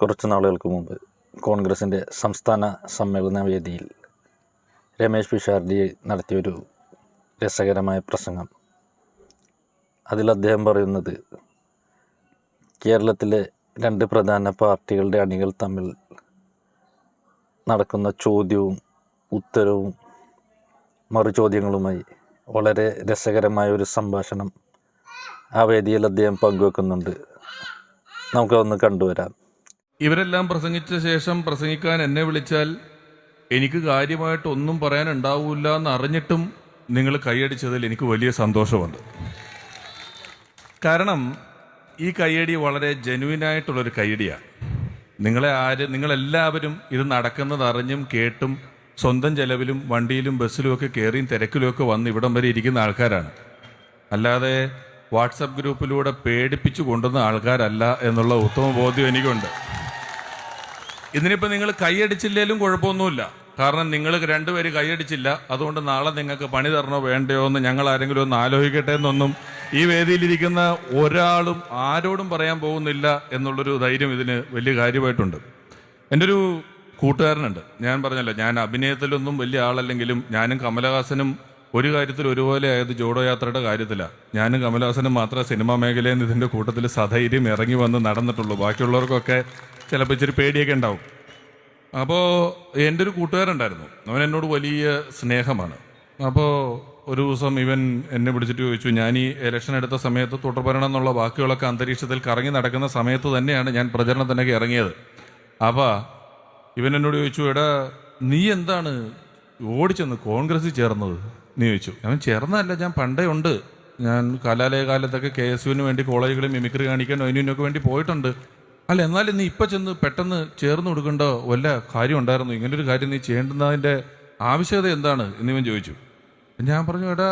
കുറച്ച് നാളുകൾക്ക് മുമ്പ് കോൺഗ്രസിന്റെ സംസ്ഥാന സമ്മേളന വേദിയിൽ രമേശ് പിഷാർജി നടത്തിയൊരു രസകരമായ പ്രസംഗം. അതിൽ അദ്ദേഹം പറയുന്നത് കേരളത്തിലെ രണ്ട് പ്രധാന പാർട്ടികളുടെ അണികൾ തമ്മിൽ നടക്കുന്ന ചോദ്യവും ഉത്തരവും മറുചോദ്യങ്ങളുമായി വളരെ രസകരമായ ഒരു സംഭാഷണം ആ വേദിയിൽ അദ്ദേഹം പങ്കുവെക്കുന്നുണ്ട്. നമുക്കതൊന്ന് കണ്ടുവരാം. ഇവരെല്ലാം പ്രസംഗിച്ച ശേഷം പ്രസംഗിക്കാൻ എന്നെ വിളിച്ചാൽ എനിക്ക് കാര്യമായിട്ട് ഒന്നും പറയാനുണ്ടാവില്ല എന്ന് അറിഞ്ഞിട്ടും നിങ്ങൾ കൈയടിച്ചതിൽ എനിക്ക് വലിയ സന്തോഷമുണ്ട്. കാരണം ഈ കൈയടി വളരെ ജെനുവിനായിട്ടുള്ളൊരു കൈയടിയാണ് നിങ്ങളെ ആര് നിങ്ങളെല്ലാവരും ഇത് നടക്കുന്നത് അറിഞ്ഞും കേട്ടും സ്വന്തം ചെലവിലും വണ്ടിയിലും ബസ്സിലും ഒക്കെ കയറിയും തിരക്കിലും ഒക്കെ വന്ന് ഇവിടം വരെ ഇരിക്കുന്ന ആൾക്കാരാണ്. അല്ലാതെ വാട്സപ്പ് ഗ്രൂപ്പിലൂടെ പേടിപ്പിച്ചു കൊണ്ടുവന്ന ആൾക്കാരല്ല എന്നുള്ള ഉത്തമ ബോധ്യം എനിക്കുണ്ട്. ഇതിനിപ്പോൾ നിങ്ങൾ കൈയടിച്ചില്ലേലും കുഴപ്പമൊന്നുമില്ല. കാരണം നിങ്ങൾ രണ്ടുപേര് കൈയടിച്ചില്ല. അതുകൊണ്ട് നാളെ നിങ്ങൾക്ക് പണി തരണോ വേണ്ടയോ എന്ന് ഞങ്ങൾ ആരെങ്കിലും ഒന്ന് ആലോചിക്കട്ടെ എന്നൊന്നും ഈ വേദിയിലിരിക്കുന്ന ഒരാളും ആരോടും പറയാൻ പോകുന്നില്ല എന്നുള്ളൊരു ധൈര്യം ഇതിന് വലിയ കാര്യമായിട്ടുണ്ട്. എന്റെ ഒരു കൂട്ടുകാരനുണ്ട്. ഞാൻ പറഞ്ഞല്ലോ ഞാൻ അഭിനയത്തിലൊന്നും വലിയ ആളല്ലെങ്കിലും ഞാനും കമലഹാസനും ഒരു കാര്യത്തിൽ ഒരുപോലെ ആയത് ജോഡോ യാത്രയുടെ കാര്യത്തിലാണ് ഞാനും കമലഹാസനും മാത്രമേ സിനിമാ മേഖലയിൽ നിന്ന് ഇതിന്റെ കൂട്ടത്തിൽ സധൈര്യം ഇറങ്ങി വന്ന് നടന്നിട്ടുള്ളൂ. ബാക്കിയുള്ളവർക്കൊക്കെ ചിലപ്പോൾ ഇച്ചിരി പേടിയൊക്കെ ഉണ്ടാവും. അപ്പോൾ എന്റെ ഒരു കൂട്ടുകാരുണ്ടായിരുന്നു അവൻ എന്നോട് വലിയ സ്നേഹമാണ്. അപ്പോൾ ഒരു ദിവസം ഇവൻ എന്നെ വിളിച്ചിട്ട് ചോദിച്ചു ഞാൻ ഈ ഇലക്ഷൻ എടുത്ത സമയത്ത് തുടർഭരണം എന്നുള്ള വാക്കുകളൊക്കെ അന്തരീക്ഷത്തിൽ കറങ്ങി നടക്കുന്ന സമയത്ത് തന്നെയാണ് ഞാൻ പ്രചരണത്തിനൊക്കെ ഇറങ്ങിയത്. അപ്പോൾ ഇവൻ എന്നോട് ചോദിച്ചു എടാ നീ എന്താണ് ഓടിച്ചെന്ന് കോൺഗ്രസ്സിൽ ചേർന്നത്? നീ ചോദിച്ചു. അവൻ ചേർന്നതല്ല ഞാൻ പണ്ടേ ഉണ്ട്. ഞാൻ കലാലയ കാലത്തൊക്കെ കെ എസ് യുവിന് വേണ്ടി കോളേജുകളിൽ മിമിക്രി കാണിക്കാൻ അതിനൊക്കെ വേണ്ടി പോയിട്ടുണ്ട്. അല്ല എന്നാലും നീ ഇപ്പം ചെന്ന് പെട്ടെന്ന് ചേർന്ന് കൊടുക്കേണ്ട വല്ല കാര്യം ഉണ്ടായിരുന്നു? ഇങ്ങനൊരു കാര്യം നീ ചെയ്യേണ്ടുന്നതിന്റെ ആവശ്യകത എന്താണ്? എന്നിവൻ ചോദിച്ചു. ഞാൻ പറഞ്ഞു എടാ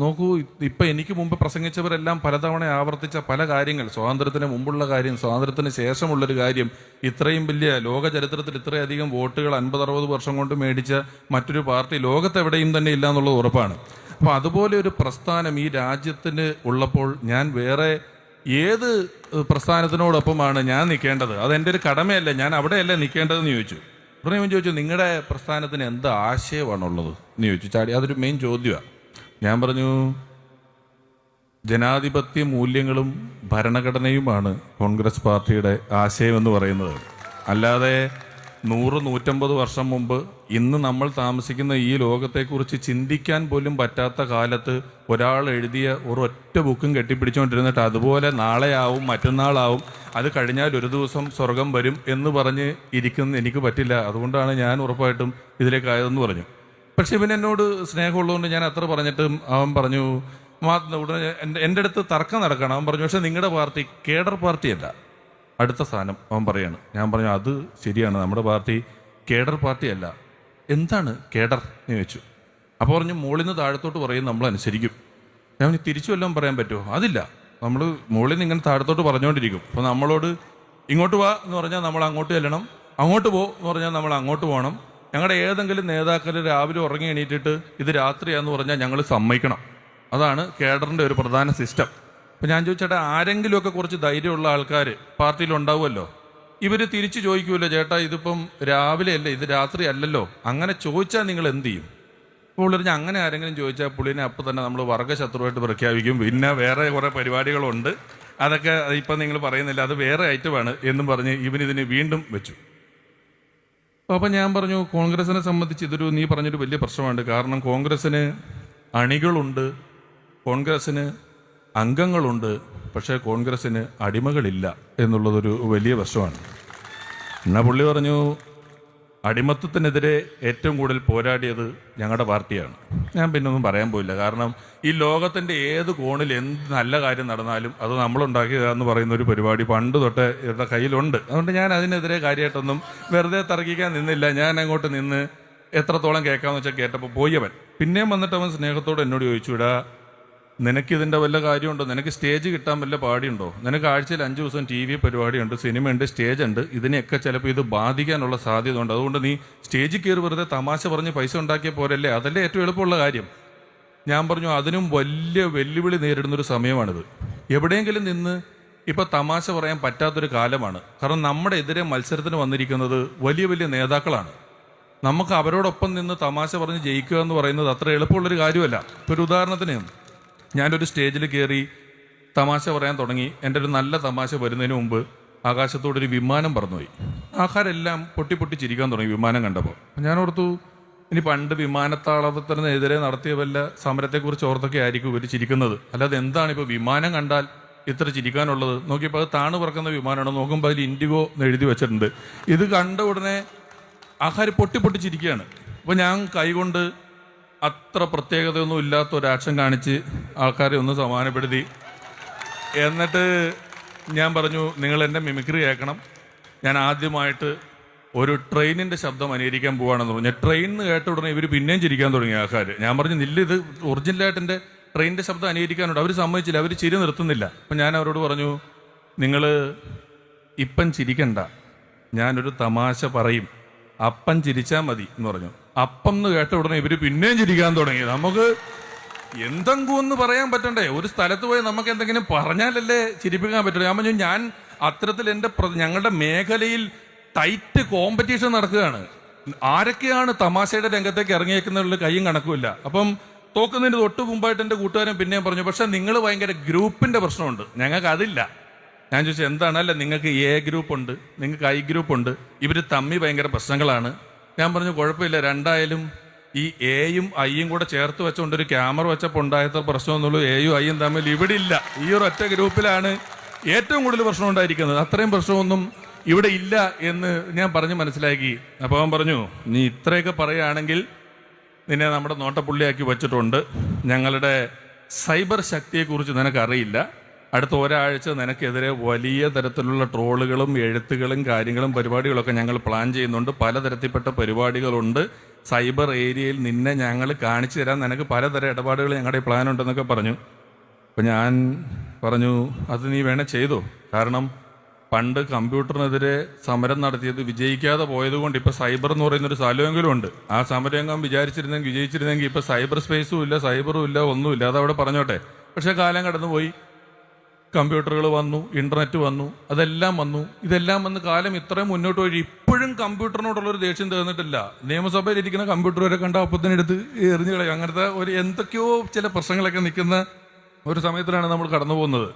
നോക്കൂ ഇപ്പം എനിക്ക് മുമ്പ് പ്രസംഗിച്ചവരെല്ലാം പലതവണ ആവർത്തിച്ച പല കാര്യങ്ങൾ സ്വാതന്ത്ര്യത്തിന് മുമ്പുള്ള കാര്യം സ്വാതന്ത്ര്യത്തിന് ശേഷമുള്ളൊരു കാര്യം ഇത്രയും വലിയ ലോക ചരിത്രത്തിൽ ഇത്രയധികം വോട്ടുകൾ അൻപത് അറുപത് വർഷം കൊണ്ട് മേടിച്ച മറ്റൊരു പാർട്ടി ലോകത്തെവിടെയും തന്നെ ഇല്ല എന്നുള്ളത് ഉറപ്പാണ്. അപ്പോൾ അതുപോലെ ഒരു പ്രസ്ഥാനം ഈ രാജ്യത്തിന് ഉള്ളപ്പോൾ ഞാൻ വേറെ ഏത് പ്രസ്ഥാനത്തിനോടൊപ്പമാണ് ഞാൻ നിൽക്കേണ്ടത്? അതെന്റെ ഒരു കടമയല്ല ഞാൻ അവിടെയല്ല നിൽക്കേണ്ടതെന്ന് ചോദിച്ചു. ഉടനെ ഇവൻ ചോദിച്ചു നിങ്ങളുടെ പ്രസ്ഥാനത്തിന് എന്ത് ആശയമാണുള്ളത് എന്ന് ചോദിച്ചു. ചാടി അതൊരു മെയിൻ ചോദ്യമാണ് ഞാൻ പറഞ്ഞു ജനാധിപത്യ മൂല്യങ്ങളും ഭരണഘടനയുമാണ് കോൺഗ്രസ് പാർട്ടിയുടെ ആശയമെന്ന് പറയുന്നത്. അല്ലാതെ നൂറ് നൂറ്റമ്പത് വർഷം മുമ്പ് ഇന്ന് നമ്മൾ താമസിക്കുന്ന ഈ ലോകത്തെക്കുറിച്ച് ചിന്തിക്കാൻ പോലും പറ്റാത്ത കാലത്ത് ഒരാൾ എഴുതിയ ഒരൊറ്റ ബുക്കും കെട്ടിപ്പിടിച്ചുകൊണ്ടിരുന്നിട്ട് അതുപോലെ നാളെയാവും മറ്റന്നാളാവും അത് കഴിഞ്ഞാൽ ഒരു ദിവസം സ്വർഗം വരും എന്ന് പറഞ്ഞ് ഇരിക്കുന്ന എനിക്ക് പറ്റില്ല. അതുകൊണ്ടാണ് ഞാൻ ഉറപ്പായിട്ടും ഇതിലേക്കായതെന്ന് പറഞ്ഞു. പക്ഷെ ഇവൻ എന്നോട് സ്നേഹമുള്ളതുകൊണ്ട് ഞാൻ അത്ര പറഞ്ഞിട്ടും അവൻ പറഞ്ഞു ഉടനെ എന്റെ അടുത്ത് തർക്കം നടക്കണം. അവൻ പറഞ്ഞു പക്ഷെ നിങ്ങളുടെ പാർട്ടി കേഡർ പാർട്ടിയല്ല. അടുത്ത സ്ഥാനം അവൻ പറയാണ്. ഞാൻ പറഞ്ഞു അത് ശരിയാണ്. നമ്മുടെ പാർട്ടി കേഡർ പാർട്ടിയല്ല എന്താണ് കേഡർ? എന്ന് ചോദിച്ചു. അപ്പോൾ പറഞ്ഞു മുകളിൽ നിന്ന് താഴത്തോട്ട് പറയും നമ്മൾ അനുസരിക്കും. ഞാൻ തിരിച്ചു വല്ലതും പറയാൻ പറ്റുമോ? അതില്ല. നമ്മൾ മുകളിൽ നിന്ന് ഇങ്ങനെ താഴത്തോട്ട് പറഞ്ഞുകൊണ്ടിരിക്കും. അപ്പോൾ നമ്മളോട് ഇങ്ങോട്ട് വാ എന്ന് പറഞ്ഞാൽ നമ്മൾ അങ്ങോട്ട് ചെല്ലണം. അങ്ങോട്ട് പോ എന്ന് പറഞ്ഞാൽ നമ്മൾ അങ്ങോട്ട് പോകണം. ഞങ്ങളുടെ ഏതെങ്കിലും നേതാക്കൾ രാവിലെ ഉറങ്ങി എണീറ്റിട്ട് ഇത് രാത്രിയാന്ന് പറഞ്ഞാൽ ഞങ്ങൾ സമ്മതിക്കണം. അതാണ് കേഡറിന്റെ ഒരു പ്രധാന സിസ്റ്റം. അപ്പം ഞാൻ ചോദിച്ചേട്ടാ ആരെങ്കിലുമൊക്കെ കുറച്ച് ധൈര്യമുള്ള ആൾക്കാർ പാർട്ടിയിൽ ഉണ്ടാവുമല്ലോ ഇവർ തിരിച്ചു ചോദിക്കുമല്ലോ ചേട്ടാ ഇതിപ്പം രാവിലെ അല്ലേ ഇത് രാത്രി അല്ലല്ലോ അങ്ങനെ ചോദിച്ചാൽ നിങ്ങൾ എന്ത് ചെയ്യും? പുള്ളി അങ്ങനെ ആരെങ്കിലും ചോദിച്ചാൽ പുള്ളിനെ അപ്പം തന്നെ നമ്മൾ വർഗശത്രുവായിട്ട് പ്രഖ്യാപിക്കും പിന്നെ വേറെ കുറേ പരിപാടികളുണ്ട് അതൊക്കെ ഇപ്പം നിങ്ങൾ പറയുന്നില്ല അത് വേറെ ഐറ്റമാണ് എന്നും പറഞ്ഞ് ഇവനിതിന് വീണ്ടും വെച്ചു. അപ്പം ഞാൻ പറഞ്ഞു കോൺഗ്രസിനെ സംബന്ധിച്ച് ഇതൊരു നീ പറഞ്ഞൊരു വലിയ പ്രശ്നമുണ്ട് കാരണം കോൺഗ്രസ്സിന് അണികളുണ്ട് കോൺഗ്രസ്സിന് അംഗങ്ങളുണ്ട് പക്ഷേ കോൺഗ്രസ്സിന് അടിമകളില്ല എന്നുള്ളതൊരു വലിയ പ്രശ്നമാണ് എന്നാ പുള്ളി പറഞ്ഞു അടിമത്വത്തിനെതിരെ ഏറ്റവും കൂടുതൽ പോരാടിയത് ഞങ്ങളുടെ പാർട്ടിയാണ്. ഞാൻ പിന്നെ ഒന്നും പറയാൻ പോയില്ല. കാരണം ഈ ലോകത്തിന്റെ ഏത് കോണിൽ എന്ത് നല്ല കാര്യം നടന്നാലും അത് നമ്മളുണ്ടാക്കിയ എന്ന് പറയുന്ന ഒരു പരിപാടി പണ്ട് തൊട്ട് ഇവരുടെ കയ്യിലുണ്ട്. അതുകൊണ്ട് ഞാൻ അതിനെതിരെ കാര്യമായിട്ടൊന്നും വെറുതെ തർക്കിക്കാൻ നിന്നില്ല. ഞാൻ അങ്ങോട്ട് നിന്ന് എത്രത്തോളം കേൾക്കാമെന്ന് വെച്ചാൽ കേട്ടപ്പോൾ പോയവൻ പിന്നെയും വന്നിട്ട് അവൻ സ്നേഹത്തോട് എന്നോട് ചോദിച്ചു നിനക്കിതിന്റെ വല്ല കാര്യമുണ്ടോ? നിനക്ക് സ്റ്റേജ് കിട്ടാൻ വല്ല പാടിയുണ്ടോ? നിനക്ക് ആഴ്ചയിൽ അഞ്ച് ദിവസം ടി വി പരിപാടിയുണ്ട് സിനിമയുണ്ട് സ്റ്റേജ് ഉണ്ട്. ഇതിനെയൊക്കെ ചിലപ്പോൾ ഇത് ബാധിക്കാനുള്ള സാധ്യത ഉണ്ട് അതുകൊണ്ട് നീ സ്റ്റേജിൽ കയറി വെറുതെ തമാശ പറഞ്ഞ് പൈസ ഉണ്ടാക്കിയ പോരല്ലേ? അതല്ലേ ഏറ്റവും എളുപ്പമുള്ള കാര്യം. ഞാൻ പറഞ്ഞു അതിനും വലിയ വെല്ലുവിളി നേരിടുന്നൊരു സമയമാണിത്. എവിടെയെങ്കിലും നിന്ന് ഇപ്പൊ തമാശ പറയാൻ പറ്റാത്തൊരു കാലമാണ്. കാരണം നമ്മുടെ എതിരെ മത്സരത്തിന് വന്നിരിക്കുന്നത് വലിയ വലിയ നേതാക്കളാണ്. നമുക്ക് അവരോടൊപ്പം നിന്ന് തമാശ പറഞ്ഞ് ജയിക്കുക എന്ന് പറയുന്നത് അത്ര എളുപ്പമുള്ളൊരു കാര്യമല്ല. ഒരു ഉദാഹരണത്തിന് ഞാനൊരു സ്റ്റേജിൽ കയറി തമാശ പറയാൻ തുടങ്ങി. എന്റെ ഒരു നല്ല തമാശ വരുന്നതിന് മുമ്പ് ആകാശത്തോടൊരു വിമാനം പറന്നുപോയി. ആൾക്കാരെല്ലാം പൊട്ടി പൊട്ടി ചിരിക്കാൻ തുടങ്ങി വിമാനം കണ്ടപ്പോൾ ഞാൻ ഓർത്തു ഇനി പണ്ട് വിമാനത്താവളത്തിനെതിരെ നടത്തിയ വല്ല സമരത്തെക്കുറിച്ച് ഓർത്തൊക്കെ ആയിരിക്കും ഇവർ ചിരിക്കുന്നത്. അല്ലാതെ എന്താണ് ഇപ്പോൾ വിമാനം കണ്ടാൽ ഇത്ര ചിരിക്കാനുള്ളത്? നോക്കിയപ്പോൾ അത് താണു പറക്കുന്ന വിമാനമാണ്. നോക്കുമ്പോൾ അതിൽ ഇൻഡിഗോ എന്ന് എഴുതി വെച്ചിട്ടുണ്ട്. ഇത് കണ്ട ഉടനെ ആൾക്കാർ പൊട്ടി പൊട്ടി ചിരിക്കുകയാണ്. അപ്പോൾ ഞാൻ കൈകൊണ്ട് അത്ര പ്രത്യേകതയൊന്നും ഇല്ലാത്ത ഒരു ആക്ഷൻ കാണിച്ച് ആൾക്കാരെ ഒന്ന് സമാനപ്പെടുത്തി. എന്നിട്ട് ഞാൻ പറഞ്ഞു നിങ്ങൾ എന്റെ മിമിക്രി കേൾക്കണം. ഞാൻ ആദ്യമായിട്ട് ഒരു ട്രെയിനിന്റെ ശബ്ദം അനുകരിക്കാൻ പോവാണെന്ന് പറഞ്ഞു. ട്രെയിൻ എന്ന് കേട്ട ഉടനെ ഇവർ പിന്നെയും ചിരിക്കാൻ തുടങ്ങി ആൾക്കാർ ഞാൻ പറഞ്ഞു നില്ല ഇത് ഒറിജിനലായിട്ട് എന്റെ ട്രെയിനിന്റെ ശബ്ദം അനുകരിക്കാനുണ്ട്. അവർ സമ്മതിച്ചില്ല അവർ ചിരി നിർത്തുന്നില്ല. അപ്പം ഞാൻ അവരോട് പറഞ്ഞു നിങ്ങൾ ഇപ്പം ചിരിക്കണ്ട. ഞാനൊരു തമാശ പറയും. അപ്പം ചിരിച്ചാൽ മതി എന്ന് പറഞ്ഞു. അപ്പം എന്ന് കേട്ട ഉടനെ ഇവർ പിന്നെയും ചിരിക്കാൻ തുടങ്ങി. നമുക്ക് എന്തെങ്കിലും ഒന്ന് പറയാൻ പറ്റണ്ടേ? ഒരു സ്ഥലത്ത് പോയി നമുക്ക് എന്തെങ്കിലും പറഞ്ഞാലല്ലേ ചിരിപ്പിക്കാൻ പറ്റുള്ളൂ. ഞാൻ പറഞ്ഞു ഞാൻ അത്തരത്തിൽ എന്റെ ഞങ്ങളുടെ മേഖലയിൽ ടൈറ്റ് കോമ്പറ്റീഷൻ നടക്കുകയാണ്. ആരൊക്കെയാണ് തമാശയുടെ രംഗത്തേക്ക് ഇറങ്ങിയേക്കുന്നതിൽ കൈയും കണക്കുമില്ല അപ്പം തോക്കുന്നതിന് തൊട്ട് മുമ്പായിട്ട് എന്റെ കൂട്ടുകാരൻ പിന്നെയും പറഞ്ഞു പക്ഷെ നിങ്ങൾ ഭയങ്കര ഗ്രൂപ്പിന്റെ പ്രശ്നമുണ്ട്. ഞങ്ങൾക്ക് അതില്ല. ഞാൻ ചോദിച്ചു എന്താണ് അല്ല നിങ്ങൾക്ക് എ ഗ്രൂപ്പ് ഉണ്ട് നിങ്ങൾക്ക് ഐ ഗ്രൂപ്പ് ഉണ്ട് ഇവർ തമ്മി ഭയങ്കര പ്രശ്നങ്ങളാണ്. ഞാൻ പറഞ്ഞു കുഴപ്പമില്ല. രണ്ടായാലും ഈ എയും ഐയും കൂടെ ചേർത്ത് വെച്ചുകൊണ്ട് ഒരു ക്യാമറ വെച്ചപ്പോൾ ഉണ്ടായത്ര പ്രശ്നമൊന്നുള്ളൂ എയും ഐയും തമ്മിൽ ഇവിടെ ഇല്ല ഈ ഒരു ഒറ്റ ഗ്രൂപ്പിലാണ് ഏറ്റവും കൂടുതൽ പ്രശ്നം ഉണ്ടായിരിക്കുന്നത്. അത്രയും പ്രശ്നമൊന്നും ഇവിടെ ഇല്ല എന്ന് ഞാൻ പറഞ്ഞ് മനസ്സിലാക്കി. അപ്പോൾ അവൻ പറഞ്ഞു നീ ഇത്രയൊക്കെ പറയുകയാണെങ്കിൽ നിന്നെ നമ്മുടെ നോട്ടപ്പുള്ളിയാക്കി വെച്ചിട്ടുണ്ട്. ഞങ്ങളുടെ സൈബർ ശക്തിയെക്കുറിച്ച് നിനക്കറിയില്ല. അടുത്ത ഒരാഴ്ച നിനക്കെതിരെ വലിയ തരത്തിലുള്ള ട്രോളുകളും എഴുത്തുകളും കാര്യങ്ങളും പരിപാടികളൊക്കെ ഞങ്ങൾ പ്ലാൻ ചെയ്യുന്നുണ്ട്. പലതരത്തിൽപ്പെട്ട പരിപാടികളുണ്ട്. സൈബർ ഏരിയയിൽ നിന്നെ ഞങ്ങൾ കാണിച്ചു തരാൻ നിനക്ക് പലതരം ഇടപാടുകൾ ഞങ്ങളുടെ പ്ലാൻ ഉണ്ടെന്നൊക്കെ പറഞ്ഞു. അപ്പം ഞാൻ പറഞ്ഞു അത് നീ വേണേ ചെയ്തു? കാരണം പണ്ട് കമ്പ്യൂട്ടറിനെതിരെ സമരം നടത്തിയത് വിജയിക്കാതെ പോയതുകൊണ്ട് ഇപ്പോൾ സൈബർ എന്ന് പറയുന്നൊരു സ്ഥലമെങ്കിലും ഉണ്ട്. ആ സമരംഗം വിചാരിച്ചിരുന്നെങ്കിൽ വിജയിച്ചിരുന്നെങ്കിൽ ഇപ്പോൾ സൈബർ സ്പേസും ഇല്ല സൈബറും ഇല്ല ഒന്നുമില്ല. അതവിടെ പറഞ്ഞോട്ടെ. പക്ഷേ കാലം കടന്നുപോയി. കമ്പ്യൂട്ടറുകൾ വന്നു ഇന്റർനെറ്റ് വന്നു അതെല്ലാം വന്നു. ഇതെല്ലാം വന്ന് കാലം ഇത്രയും മുന്നോട്ട് പോയി. ഇപ്പോഴും കമ്പ്യൂട്ടറിനോടുള്ള ഒരു ദേഷ്യം തീർന്നിട്ടില്ല. നിയമസഭയിൽ ഇരിക്കുന്ന കമ്പ്യൂട്ടർ വരെ കണ്ട അപ്പത്തിനെടുത്ത് എറിഞ്ഞു കളയും. അങ്ങനത്തെ ഒരു എന്തൊക്കെയോ ചില പ്രശ്നങ്ങളൊക്കെ നിൽക്കുന്ന ഒരു സമയത്തിലാണ് നമ്മൾ കടന്നു പോകുന്നത്